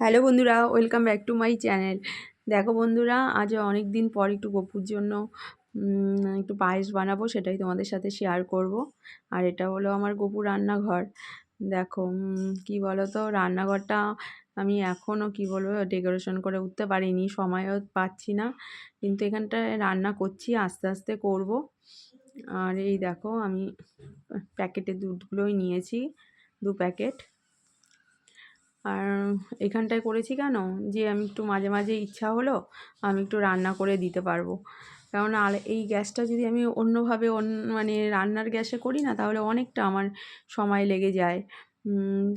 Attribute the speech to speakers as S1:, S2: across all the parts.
S1: Hello বন্ধুরা, welcome back to my channel. দেখো বন্ধুরা, আজ অনেক দিন পর একটু গপুর জন্য একটু পায়েস বানাবো, সেটাই তোমাদের সাথে শেয়ার করব। আর এটা হলো আমার গপুর রান্নাঘর। দেখো কি বলো তো রান্নাঘরটা আমি এখনও কি বলব ডেকোরেশন করে উঠতে পারিনি, সময়ও পাচ্ছি না। কিন্তু এখানটায় রান্না করছি, আস্তে আস্তে করব। আর এই দেখো, আমি প্যাকেটের দুধগুলোই নিয়েছি, দু প্যাকেট। আর এখানটায় করেছি কেন? যে আমি একটু মাঝে মাঝে ইচ্ছা হলো আমি একটু রান্না করে দিতে পারব। কেননা আর এই গ্যাসটা যদি আমি অন্যভাবে অন্য মানে রান্নার গ্যাসে করি না, তাহলে অনেকটা আমার সময় লেগে যায়।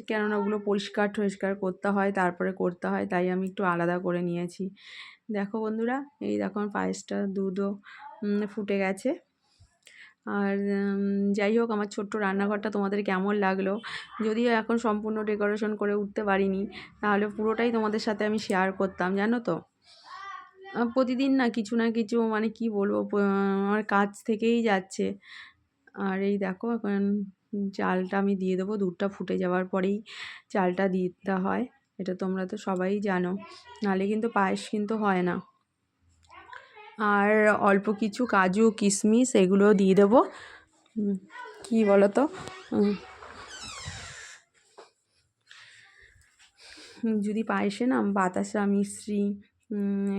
S1: কেননা ওগুলো পরিষ্কার টরিষ্কার করতে হয়, তারপরে করতে হয়, তাই আমি একটু আলাদা করে নিয়েছি। দেখো বন্ধুরা, এই দেখো আমার পায়েসটা দুধও ফুটে গেছে। আর যাই হোক আমার ছোট্ট রান্নাঘরটা তোমাদের কেমন লাগল? যদিও এখন সম্পূর্ণ ডেকোরেশন করে উঠতে পারিনি, তাহলে পুরোটাই তোমাদের সাথে আমি শেয়ার করতাম, জানো তো? প্রতিদিন না কিছু না কিছু মানে কি বলব আমার কাজ থেকেই যাচ্ছে। আর এই দেখো এখন চালটা আমি দিয়ে দেবো, দুধটা ফুটে যাওয়ার পরেই চালটা দিতে হয়, এটা তোমরা তো সবাই জানো, নাহলে কিন্তু পায়েস কিন্তু হয় না। আর অল্প কিছু কাজু, কিশমিশ এগুলো দিয়ে দেবো। কী বলো তো যদি পায়েসে না বাতাসা মিশ্রি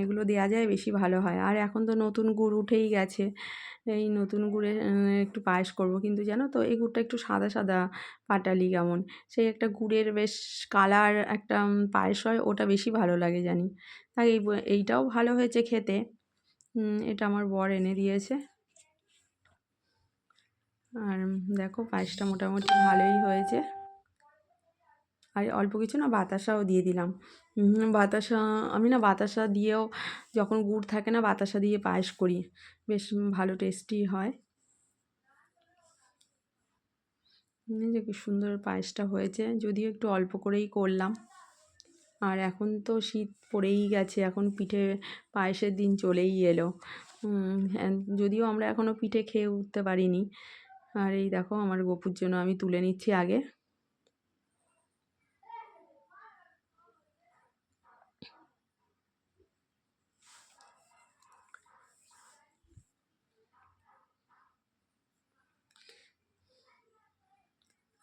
S1: এগুলো দেওয়া যায় বেশি ভালো হয়। আর এখন তো নতুন গুড় উঠেই গেছে। এই নতুন গুড়ে একটু পায়েস করব। কিন্তু জানো তো, এই গুড়টা একটু সাদা সাদা পাটালি কেমন? সেই একটা গুড়ের বেশ কালার একটা পায়েস হয়, ওটা বেশি ভালো লাগে জানি। তাই এই এইটাও ভালো হয়েছে খেতে। এটা আমার বর এনে দিয়েছে। আর দেখো পায়েসটা মোটামুটি ভালোই হয়েছে। আর অল্প কিছু না বাতাসাও দিয়ে দিলাম। বাতাসা, আমি না বাতাসা দিয়েও যখন গুড় থাকে না বাতাসা দিয়ে পায়েস করি। বেশ ভালো টেস্টি হয়। যে সুন্দর পায়েসটা হয়েছে। যদিও একটু অল্প করেই করলাম। আর এখন তো শীত পড়েই গেছে এখন পিঠে পায়েসের দিন চলেই এলো। হ্যাঁ, যদিও আমরা এখনও পিঠে খেয়ে উঠতে পারিনি। আর এই দেখো আমার গোপুর জন্য আমি তুলে নিচ্ছি আগে।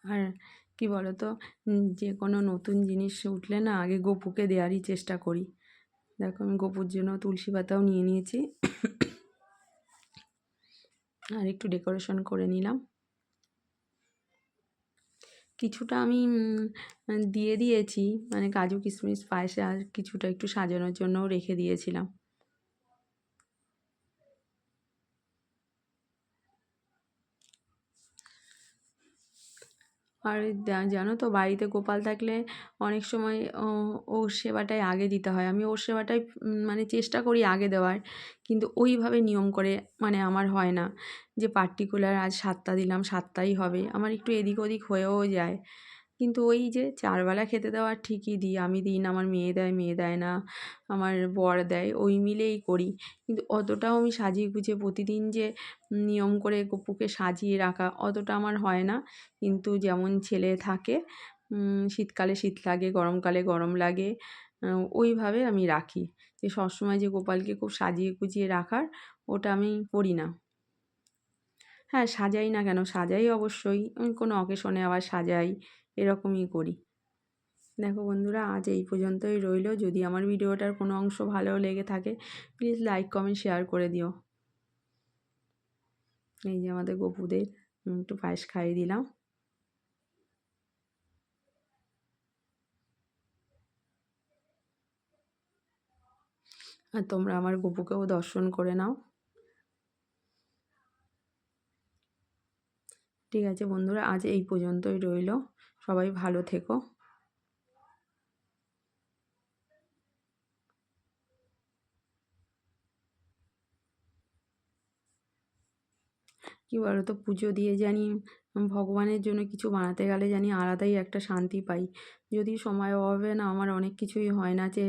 S1: আর কি বলো তো যে কোনো নতুন জিনিস উঠলে না আগে গপুকে দেওয়ারই চেষ্টা করি। দেখো আমি গপুর জন্য তুলসী পাতাও নিয়ে নিয়েছি। আর একটু ডেকোরেশন করে নিলাম। কিছুটা আমি দিয়ে দিয়েছি মানে কাজু কিশমিশ পায়েসে আর কিছুটা একটু সাজানোর জন্যও রেখে দিয়েছিলাম। আর জানো তো বাড়িতে গোপাল থাকলে অনেক সময় ওর সেবাটাই আগে দিতে হয়। আমি ওর সেবাটাই মানে চেষ্টা করি আগে দেওয়ার। কিন্তু ওইভাবে নিয়ম করে মানে আমার হয় না যে পার্টিকুলার আজ সাতটা দিলাম, সাতটাই হবে। আমার একটু এদিক ওদিক হয়েও যায়। কিন্তু ওই যে চারবেলা খেতে দেওয়া ঠিকই দিই। আমি দিই না, আমার মেয়ে দেয় মেয়ে দেয় না, আমার বর দেয়, ওই মিলেই করি। কিন্তু অতটাও আমি সাজিয়ে গুছিয়ে প্রতিদিন যে নিয়ম করে গপুকে সাজিয়ে রাখা অতটা আমার হয় না। কিন্তু যেমন ছেলে থাকে শীতকালে শীত লাগে, গরমকালে গরম লাগে ওইভাবে আমি রাখি। যে সবসময় যে গোপালকে খুব সাজিয়ে গুছিয়ে রাখার, ওটা আমি করি না। হ্যাঁ সাজাই না কেন? সাজাই অবশ্যই। আমি কোনো অকেশনে আবার সাজাই। এরকমই করি। দেখো বন্ধুরা, আজ এই পর্যন্তই রইল। যদি আমার ভিডিওটার কোনো অংশ ভালো লেগে থাকে প্লিজ লাইক কমেন্ট শেয়ার করে দিও। এই যে আমাদের গপুদের একটু পায়েস খাইয়ে দিলাম। আর তোমরা আমার গপুকেও দর্শন করে নাও। ঠিক আছে বন্ধুরা, আজ এই পর্যন্তই রইল। সবাই ভালো থেকো। কী বলো তো পুজো দিয়ে জানি ভগবানের জন্য কিছু বানাতে গেলে জানি আলাদাই একটা শান্তি পাই। যদি সময় অভাবে না, আমার অনেক কিছুই হয় না যে